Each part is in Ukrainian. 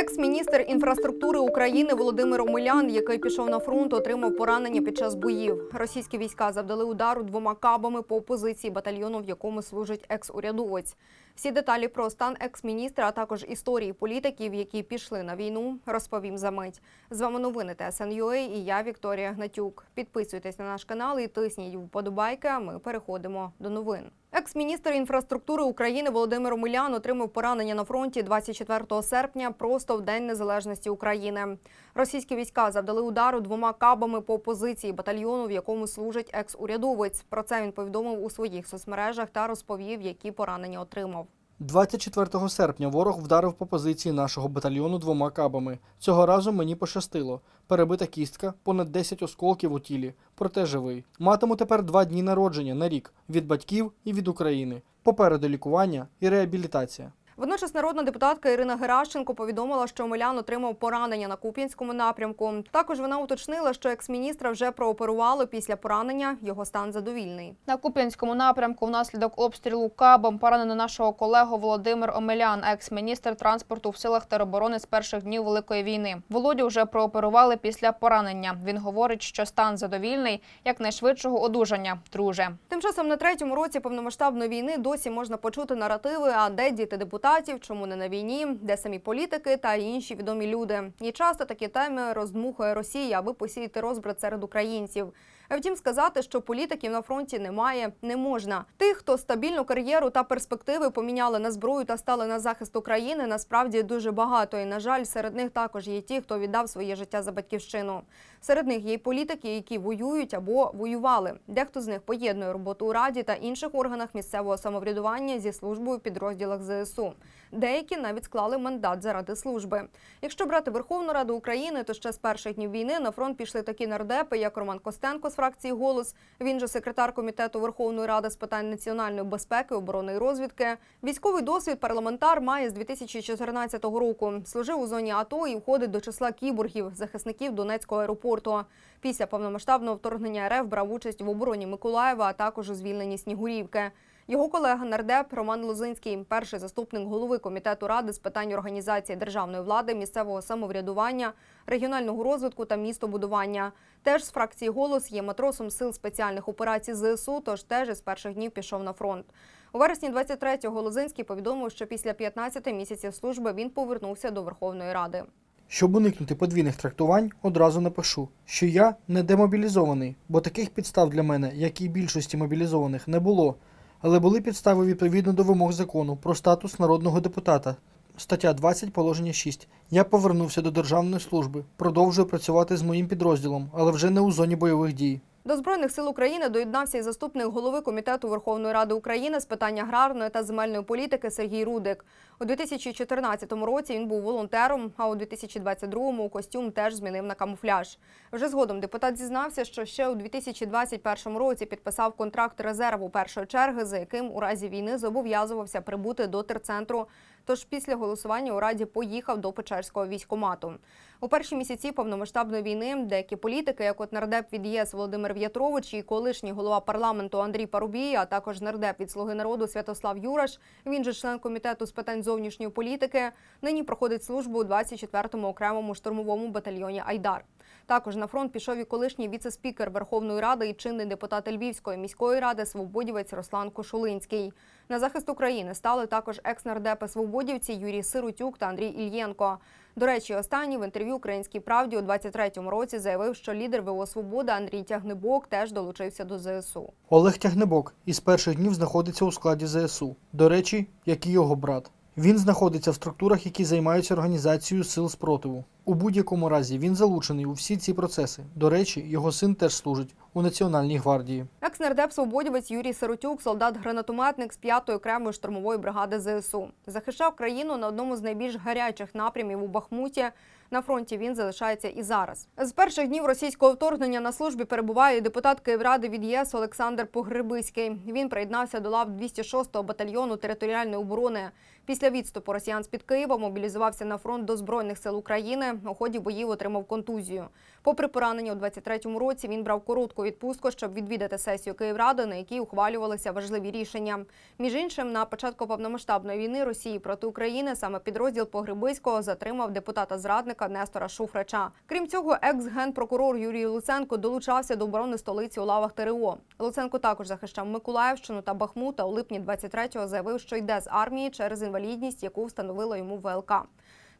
Екс-міністр інфраструктури України Володимир Омелян, який пішов на фронт, отримав поранення під час боїв. Російські війська завдали удару двома кабами по позиції батальйону, в якому служить екс-урядовець. Всі деталі про стан екс-міністра, а також історії політиків, які пішли на війну, розповім за мить. З вами новини ТСНЮА і я Вікторія Гнатюк. Підписуйтесь на наш канал і тисніть вподобайки. А ми переходимо до новин. Екс-міністр інфраструктури України Володимир Милян отримав поранення на фронті 24 серпня, просто в День Незалежності України. Російські війська завдали удару двома кабами по позиції батальйону, в якому служить екс-урядовець. Про це він повідомив у своїх соцмережах та розповів, які поранення отримав. 24 серпня ворог вдарив по позиції нашого батальйону двома кабами. Цього разу мені пощастило. Перебита кістка, понад 10 осколків у тілі, проте живий. Матиму тепер два дні народження на рік від батьків і від України. Попереду лікування і реабілітація. Водночас народна депутатка Ірина Геращенко повідомила, що Омелян отримав поранення на Куп'янському напрямку. Також вона уточнила, що екс-міністра вже прооперували після поранення. Його стан задовільний. На Куп'янському напрямку внаслідок обстрілу кабом поранено нашого колегу Володимир Омелян, екс-міністр транспорту в силах тероборони з перших днів Великої війни. Володю вже прооперували після поранення. Він говорить, що стан задовільний, якнайшвидшого одужання. Друже. Тим часом на третьому році повномасштабної війни досі можна почути наративи, а де діти депутатів, чому не на війні, де самі політики та інші відомі люди. І часто такі теми роздмухує Росія, аби посіяти розбрат серед українців. Втім, сказати, що політиків на фронті немає, не можна. Тих, хто стабільну кар'єру та перспективи поміняли на зброю та стали на захист України, насправді дуже багато. І на жаль, серед них також є ті, хто віддав своє життя за батьківщину. Серед них є й політики, які воюють або воювали. Дехто з них поєднує роботу у раді та інших органах місцевого самоврядування зі службою в підрозділах ЗСУ. Деякі навіть склали мандат заради служби. Якщо брати Верховну Раду України, то ще з перших днів війни на фронт пішли такі нардепи, як Роман Костенко з фракції Голос. Він же секретар комітету Верховної Ради з питань національної безпеки, оборони і розвідки. Військовий досвід парламентар має з 2014 року. Служив у зоні АТО і входить до числа кіборгів, захисників Донецького аеропорту. Після повномасштабного вторгнення РФ брав участь в обороні Миколаєва, а також у звільненні Снігурівки. Його колега нардеп Роман Лозинський, перший заступник голови комітету ради з питань організації державної влади, місцевого самоврядування, регіонального розвитку та містобудування. Теж з фракції голос є матросом сил спеціальних операцій ЗСУ, тож теж із перших днів пішов на фронт. У вересні 23-го Лозинський повідомив, що після 15 місяців служби він повернувся до Верховної Ради. Щоб уникнути подвійних трактувань, одразу напишу, що я не демобілізований, бо таких підстав для мене, як і більшості мобілізованих, не було. Але були підстави відповідно до вимог закону про статус народного депутата. Стаття 20, положення 6. Я повернувся до державної служби, продовжую працювати з моїм підрозділом, але вже не у зоні бойових дій. До збройних сил України доєднався і заступник голови комітету Верховної Ради України з питань аграрної та земельної політики Сергій Рудик. У 2014 році він був волонтером, а у 2022-му костюм теж змінив на камуфляж. Вже згодом депутат зізнався, що ще у 2021 році підписав контракт резерву першої черги, за яким у разі війни зобов'язувався прибути до терцентру. Тож після голосування у раді поїхав до Печерського військкомату. У перші місяці повномасштабної війни деякі політики, як от нардеп від ЄС Володимир В'ятрович і колишній голова парламенту Андрій Парубій, а також нардеп від Слуги народу Святослав Юраш, він же член комітету з питань зовнішньої політики, нині проходить службу у 24-му окремому штурмовому батальйоні Айдар. Також на фронт пішов і колишній віце-спікер Верховної Ради і чинний депутат Львівської міської ради свободівець Руслан Кошулинський. На захист України стали також екс-нардепи свободівці Юрій Сиротюк та Андрій Ільєнко. До речі, останній в інтерв'ю Українській правді у 23-му році заявив, що лідер ВО Свобода Андрій Тягнебок теж долучився до ЗСУ. Олег Тягнебок із перших днів знаходиться у складі ЗСУ. До речі, як і його брат. Він знаходиться в структурах, які займаються організацією сил спротиву. У будь-якому разі він залучений у всі ці процеси. До речі, його син теж служить у Національній гвардії. Екс-нардеп свободівець Юрій Сиротюк, солдат-гранатометник з 5-ї окремої штурмової бригади ЗСУ. Захищав країну на одному з найбільш гарячих напрямів у Бахмуті. На фронті він залишається і зараз. З перших днів російського вторгнення на службі перебуває депутат Київради від ЄС Олександр Погребиський. Він приєднався до лав 206-го батальйону територіальної оборони. Після відступу росіян з під Києва мобілізувався на фронт до збройних сил України. У ході боїв отримав контузію. Попри поранення у 23-му році, він брав коротку відпустку, щоб відвідати сесію Київради, на якій ухвалювалися важливі рішення. Між іншим, на початку повномасштабної війни Росії проти України саме підрозділ Погребиського затримав депутата зрадника Нестора Шуфрича. Крім цього, екс-генпрокурор Юрій Луценко долучався до оборони столиці у лавах ТРО. Луценко також захищав Миколаївщину та Бахмут. А у липні 23-го заявив, що йде з армії через інвалідність, яку встановила йому ВЛК.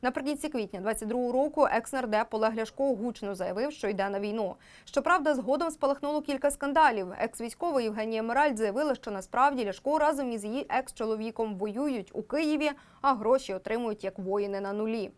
Наприкінці квітня 22-го року екс-нардеп Олег Ляшко гучно заявив, що йде на війну. Щоправда, згодом спалахнуло кілька скандалів. Екс-військова Євгенія Мераль заявила, що насправді Ляшко разом із її екс-чоловіком воюють у Києві, а гроші отримують як воїни на нулі.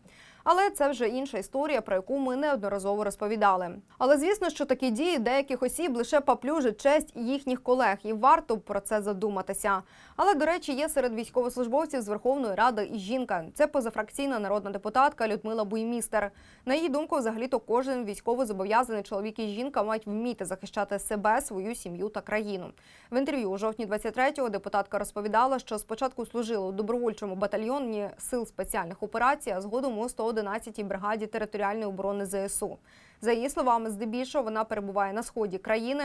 Але це вже інша історія, про яку ми неодноразово розповідали. Але звісно, що такі дії деяких осіб лише поплюжать честь їхніх колег, і варто про це задуматися. Але до речі, є серед військовослужбовців з Верховної Ради і жінка. Це позафракційна народна депутатка Людмила Буймістер. На її думку, взагалі-то кожен військово зобов'язаний чоловік і жінка мають вміти захищати себе, свою сім'ю та країну. В інтерв'ю у жовтні 23-го депутатка розповідала, що спочатку служила у добровольчому батальйоні сил спеціальних операцій, а згодом у 111-й бригаді територіальної оборони ЗСУ. За її словами, здебільшого вона перебуває на сході країни.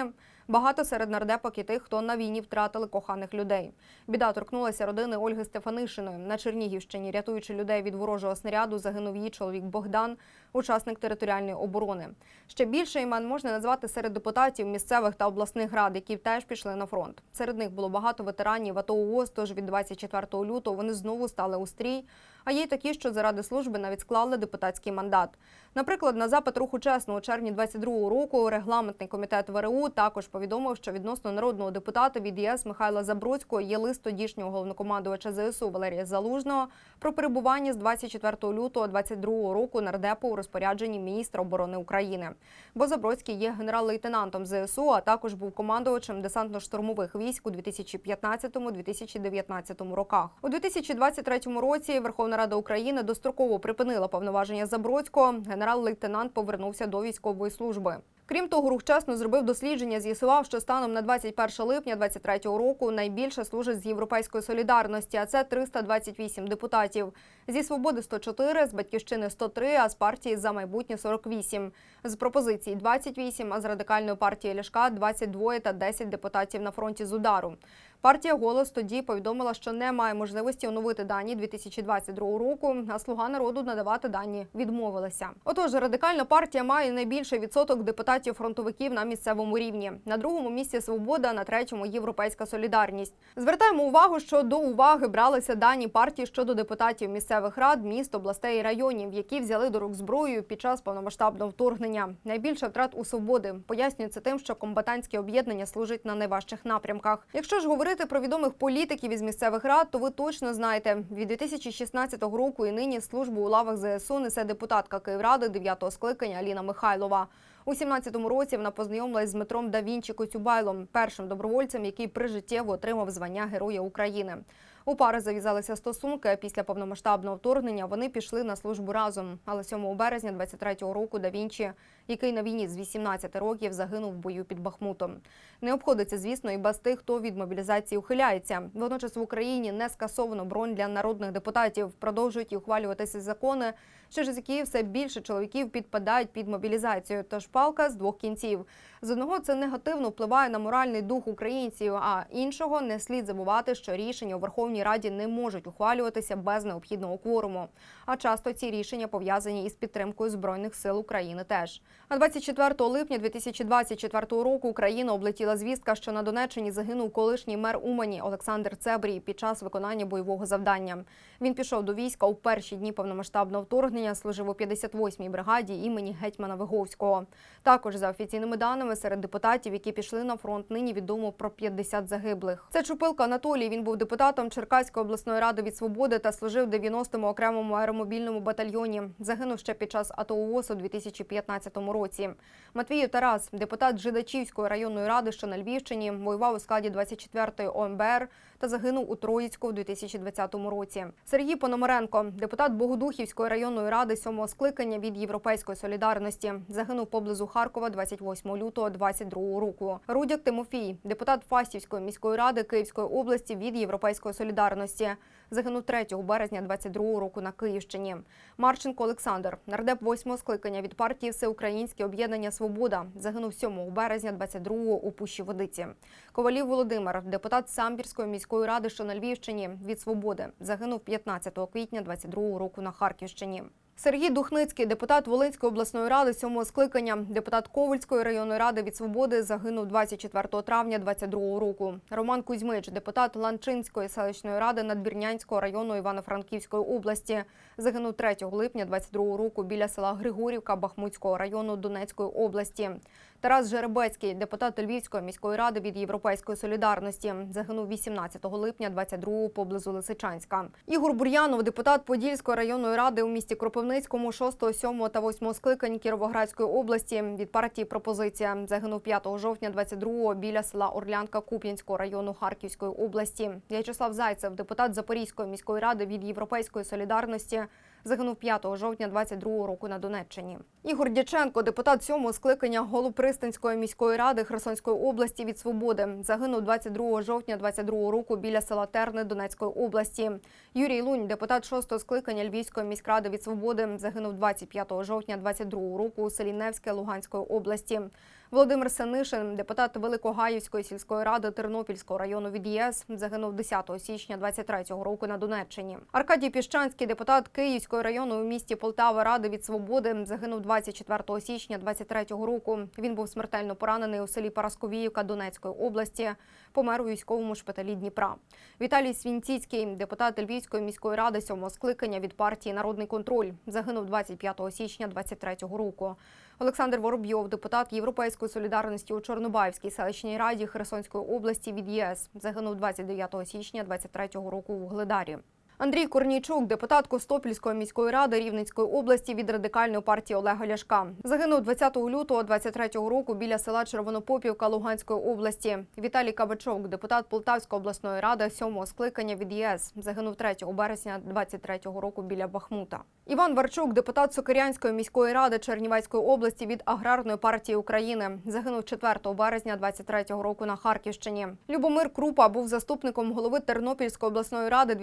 Багато серед нардепок і тих, хто на війні втратили коханих людей. Біда торкнулася родини Ольги Стефанишиної. На Чернігівщині, рятуючи людей від ворожого снаряду, загинув її чоловік Богдан, учасник територіальної оборони. Ще більше імен можна назвати серед депутатів місцевих та обласних рад, які теж пішли на фронт. Серед них було багато ветеранів АТО ООС, тож від 24 лютого вони знову стали у стрій. А є й такі, що заради служби навіть склали депутатський мандат. Наприклад, на запит руху чесно у червні 22 року регламентний комітет ВРУ також повідомив, що відносно народного депутата від ЄС Михайла Забродського є лист тодішнього головнокомандувача ЗСУ Валерія Залужного про перебування з 24 лютого 22 року нардепу у розпорядженні міністра оборони України. Бо Забродський є генерал-лейтенантом ЗСУ, а також був командувачем десантно-штурмових військ у 2015-2019 роках. У 2023 році Верховна Рада України достроково припинила повноваження Забродського. Генерал-лейтенант повернувся до військової служби. Крім того, рух чесно зробив дослідження, з'ясував, що станом на 21 липня 2023 року найбільше служить з європейської солідарності, а це 328 депутатів. Зі свободи 104, з батьківщини 103, а з партії за майбутнє 48. З пропозицій 28, а з радикальної партії Ляшка 22 та 10 депутатів на фронті з удару. Партія голос тоді повідомила, що не має можливості оновити дані 2022 року. А слуга народу надавати дані відмовилася. Отож, радикальна партія має найбільший відсоток депутатів фронтовиків на місцевому рівні. На другому місці свобода, на третьому європейська солідарність. Звертаємо увагу, що до уваги бралися дані партії щодо депутатів місцевих рад, міст, областей і районів, які взяли до рук зброю під час повномасштабного вторгнення. Найбільше втрат у свободи пояснюється тим, що комбатантське об'єднання служить на найважчих напрямках. Якщо ж говорити про відомих політиків із місцевих рад, то ви точно знаєте, від 2016 року і нині службу у лавах ЗСУ несе депутатка Київради 9-го скликання Аліна Михайлова. У 17-му році вона познайомилась з Дмитром Давінчі Коцюбайлом, першим добровольцем, який прижиттєво отримав звання Героя України. У пари зав'язалися стосунки. Після повномасштабного вторгнення вони пішли на службу разом. Але 7 березня 23-го року Да Вінчі, який на війні з 18 років загинув в бою під Бахмутом. Не обходиться, звісно, і без тих, хто від мобілізації ухиляється. Водночас в Україні не скасовано бронь для народних депутатів. Продовжують і ухвалюватися закони, через які все більше чоловіків підпадають під мобілізацію. Тож палка з двох кінців. З одного це негативно впливає на моральний дух українців, а іншого не слід забувати, що рішення у Верховній Раді не можуть ухвалюватися без необхідного кворуму. А часто ці рішення пов'язані із підтримкою збройних сил України теж. А 24 липня 2024 року Україна облетіла звістка, що на Донеччині загинув колишній мер Умані Олександр Цебрій під час виконання бойового завдання. Він пішов до війська у перші дні повномасштабного вторгнення, служив у 58-й бригаді імені гетьмана Виговського. Також за офіційними даними серед депутатів, які пішли на фронт, нині відомо про 50 загиблих. Це Чупилка Анатолій. Він був депутатом Черкаської обласної ради від свободи та служив 90-му окремому аеромобільному батальйоні. Загинув ще під час АТО ООС у 2015 році. Матвіїв Тарас, депутат Жидачівської районної ради, що на Львівщині, воював у складі 24-ї ОМБР та загинув у Троїцьку в 2020 році. Сергій Пономаренко, депутат Богодухівської районної ради сьомого скликання від Європейської солідарності, загинув поблизу Харкова 28 лютого 2022 року. Рудяк Тимофій, депутат Фастівської міської ради Київської області від Європейської солідарності, загинув 3 березня 2022 року на Київщині. Марченко Олександр, нардеп восьмого скликання від партії Всеукраїнське об'єднання Свобода, загинув 7 березня 22-го у Пущі Водиці. Ковалів Володимир, депутат Самбірської міської ради, що на Львівщині від Свободи, загинув 15 квітня 22-го року на Харківщині. Сергій Духницький, депутат Волинської обласної ради сьомого скликання, депутат Ковальської районної ради від свободи, загинув 24 травня 22 року. Роман Кузьмич, депутат Ланчинської селищної ради Надбірнянського району Івано-Франківської області, загинув 3 липня 22 року біля села Григорівка Бахмутського району Донецької області. Тарас Жеребецький, депутат Львівської міської ради від Європейської солідарності, загинув 18 липня 22 поблизу Лисичанська. Ігор Бур'янов, депутат Подільської районної ради у місті Кропивницькому 6, 7 та 8 скликань Кіровоградської області від партії Пропозиція загинув 5 жовтня 22 біля села Орлянка Куп'янського району Харківської області. В'ячеслав Зайцев, депутат Запорізької міської ради від Європейської солідарності. Загинув 5 жовтня 22 року на Донеччині. Ігор Дяченко, депутат сьомого скликання Голопристанської міської ради Херсонської області від Свободи, загинув 22 жовтня 22 року біля села Терни Донецької області. Юрій Лунь, депутат шостого скликання Львівської міськради від Свободи, загинув 25 жовтня 22 року у селі Невське Луганської області. Володимир Сенишин, депутат Великогаївської сільської ради Тернопільського району від ЄС, загинув 10 січня 23-го року на Донеччині. Аркадій Піщанський, депутат Київської району у місті Полтава Ради від Свободи, загинув 24 січня 23-го року. Він був смертельно поранений у селі Парасковіївка Донецької області. Помер у військовому шпиталі Дніпра. Віталій Свінціцький, депутат Львівської міської ради сьомого скликання від партії Народний контроль, загинув 25 січня 23-го року. Олександр Воробйов, депутат Європейської солідарності у Чорнобаївській селищній раді Херсонської області від ЄС, загинув 29 січня 23 року у Гледарі. Андрій Корнійчук, депутат Костопільської міської ради Рівненської області від радикальної партії Олега Ляшка, загинув 20 лютого 23 року біля села Червонопопівка Луганської області. Віталій Кабачок, депутат Полтавської обласної ради сьомого скликання від ЄС, загинув 3 березня 23 року біля Бахмута. Іван Варчук, депутат Сокирянської міської ради Чернівецької області від аграрної партії України, загинув 4 березня 23 року на Харківщині. Любомир Крупа був заступником голови Тернопільської обласної ради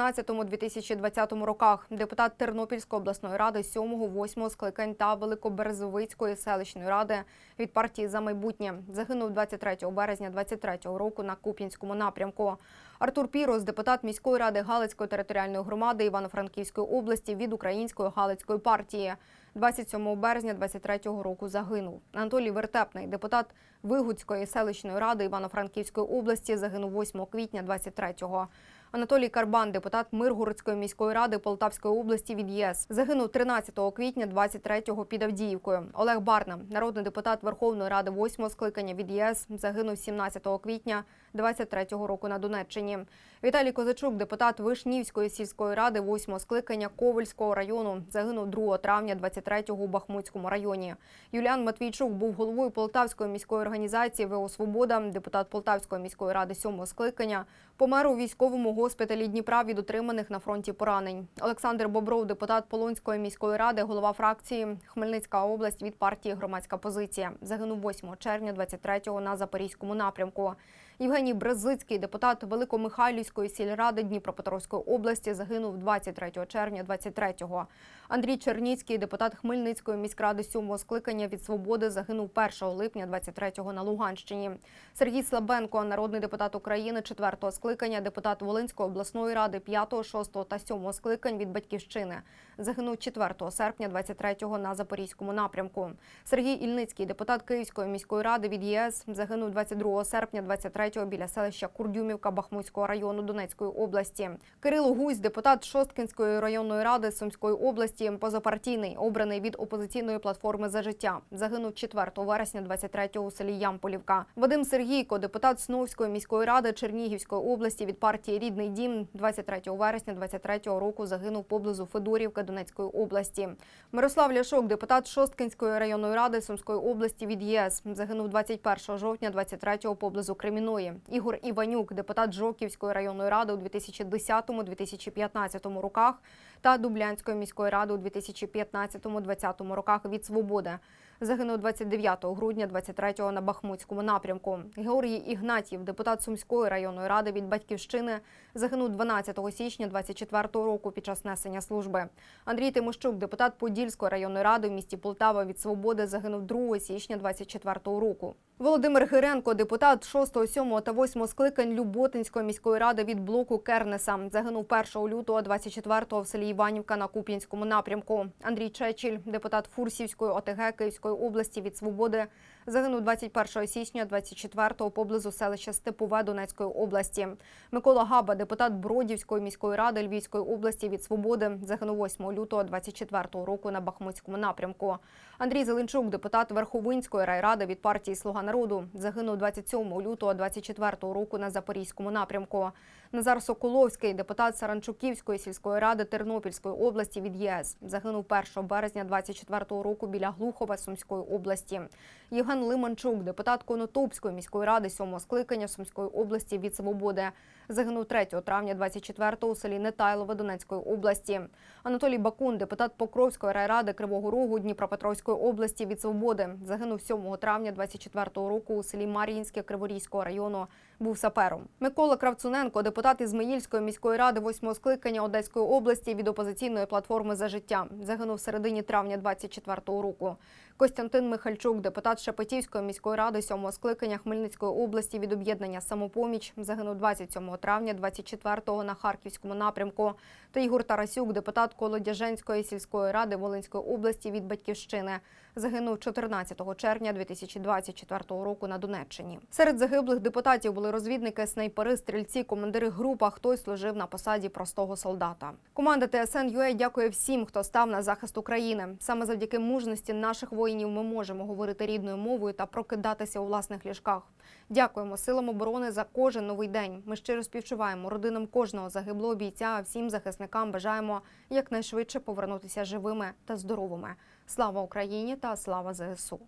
2015-2020 роках. Депутат Тернопільської обласної ради 7-8 скликань та Великоберезовицької селищної ради від партії за майбутнє. Загинув 23 березня 23 року на Куп'янському напрямку. Артур Пірос, депутат міської ради Галицької територіальної громади Івано-Франківської області від Української Галицької партії. 27 березня 23-го року загинув. Анатолій Вертепний, депутат Вигудської селищної ради Івано-Франківської області, загинув 8 квітня 23-го. Анатолій Карбан, депутат Миргородської міської ради Полтавської області від ЄС, загинув 13 квітня 23-го під Авдіївкою. Олег Барна, народний депутат Верховної Ради 8-го скликання від ЄС, загинув 17 квітня 23-го року на Донеччині. Віталій Козачук, депутат Вишнівської сільської ради 8-го скликання Ковальського району, загинув 2 травня 23-го у Бахмутському районі. Юліан Матвійчук був головою Полтавської міської організації ВО Свобода, депутат Полтавської міської ради 7-го скликання, помер у військовому госпіталі Дніпра від отриманих на фронті поранень. Олександр Бобров, депутат Полонської міської ради, голова фракції Хмельницька область від партії Громадська позиція, загинув 8 червня 23-го на Запорізькому напрямку. Євгеній Брезицький, депутат Великомихайлівської сільради Дніпропетровської області, загинув 23 червня 23-го. Андрій Черніцький, депутат Хмельницької міськради 7-го скликання від свободи, загинув 1 липня 23-го на Луганщині. Сергій Слабенко, народний депутат України 4-го скликання, депутат Волинської обласної ради 5-го, 6-го та 7-го скликань від батьківщини. Загинув 4 серпня 23-го на Запорізькому напрямку. Сергій Ільницький, депутат Київської міської ради від ЄС, загинув 22 серпня 23-го біля селища Курдюмівка Бахмутського району Донецької області. Кирило Гусь, депутат Шосткінської районної ради Сумської області, позапартійний, обраний від опозиційної платформи за життя. Загинув 4 вересня 23-го у селі Ямполівка. Вадим Сергійко, депутат Сновської міської ради Чернігівської області від партії Рідний дім 23 вересня 23-го року загинув поблизу Федорівки Донецької області. Мирослав Ляшок, депутат Шосткінської районної ради Сумської області від ЄС, загинув 21 жовтня 23-го поблизу Креміної. Герої. Ігор Іванюк, депутат Жоківської районної ради у 2010-2015 роках та Дублянської міської ради у 2015-2020 роках від свободи. Загинув 29 грудня 23-го на Бахмутському напрямку. Георгій Ігнатів, депутат Сумської районної ради від батьківщини, загинув 12 січня 24-го року під час несення служби. Андрій Тимощук, депутат Подільської районної ради в місті Полтава від свободи, загинув 2 січня 24-го року. Володимир Гиренко, депутат 6, 7 та 8 скликань Люботинської міської ради від блоку Кернеса, загинув 1 лютого 24-го в селі Іванівка на Куп'янському напрямку. Андрій Чечіль, депутат Фурсівської ОТГ Київської області від свободи, загинув 21 січня 24-го поблизу селища Степове Донецької області. Микола Габа, депутат Бродівської міської ради Львівської області від свободи, загинув 8 лютого 24-го року на Бахмутському напрямку. Андрій Зеленчук, депутат Верховинської райради від партії Слуга народу, загинув 27 лютого 24-го року на Запорізькому напрямку. Назар Соколовський, депутат Саранчуківської сільської ради Тернопільської області від ЄС, загинув 1 березня 24-го року біля Глухова Сумської області. Євген Лиманчук, депутат Конотопської міської ради 7-го скликання Сумської області від свободи, загинув 3 травня 24-го у селі Нетайлове Донецької області. Анатолій Бакун, депутат Покровської райради Кривого Рогу Дніпропетровської області від свободи, загинув 7 травня 24-го року у селі Мар'їнське Криворізького району. Був сапером. Микола Кравцуненко, депутат Ізмаїльської міської ради 8-го скликання Одеської області від опозиційної платформи за життя, загинув в середині травня 24-го року. Костянтин Михальчук, депутат Шепетівської міської ради 7-го скликання Хмельницької області від об'єднання Самопоміч, загинув 27 травня 24-го на Харківському напрямку. Та Ігор Тарасюк, депутат Колодяженської сільської ради Волинської області від Батьківщини, загинув 14 червня 2024 року на Донеччині. Серед загиблих депутатів були розвідники, снайпери, стрільці, командири груп, а хтось служив на посаді простого солдата. Команда ТСН ЮА дякує всім, хто став на захист України. Саме завдяки мужності наших воїнів ми можемо говорити рідною мовою та прокидатися у власних ліжках. Дякуємо силам оборони за кожен новий день. Ми щиро співчуваємо родинам кожного загиблого бійця. А всім захисникам бажаємо якнайшвидше повернутися живими та здоровими. Слава Україні та слава ЗСУ!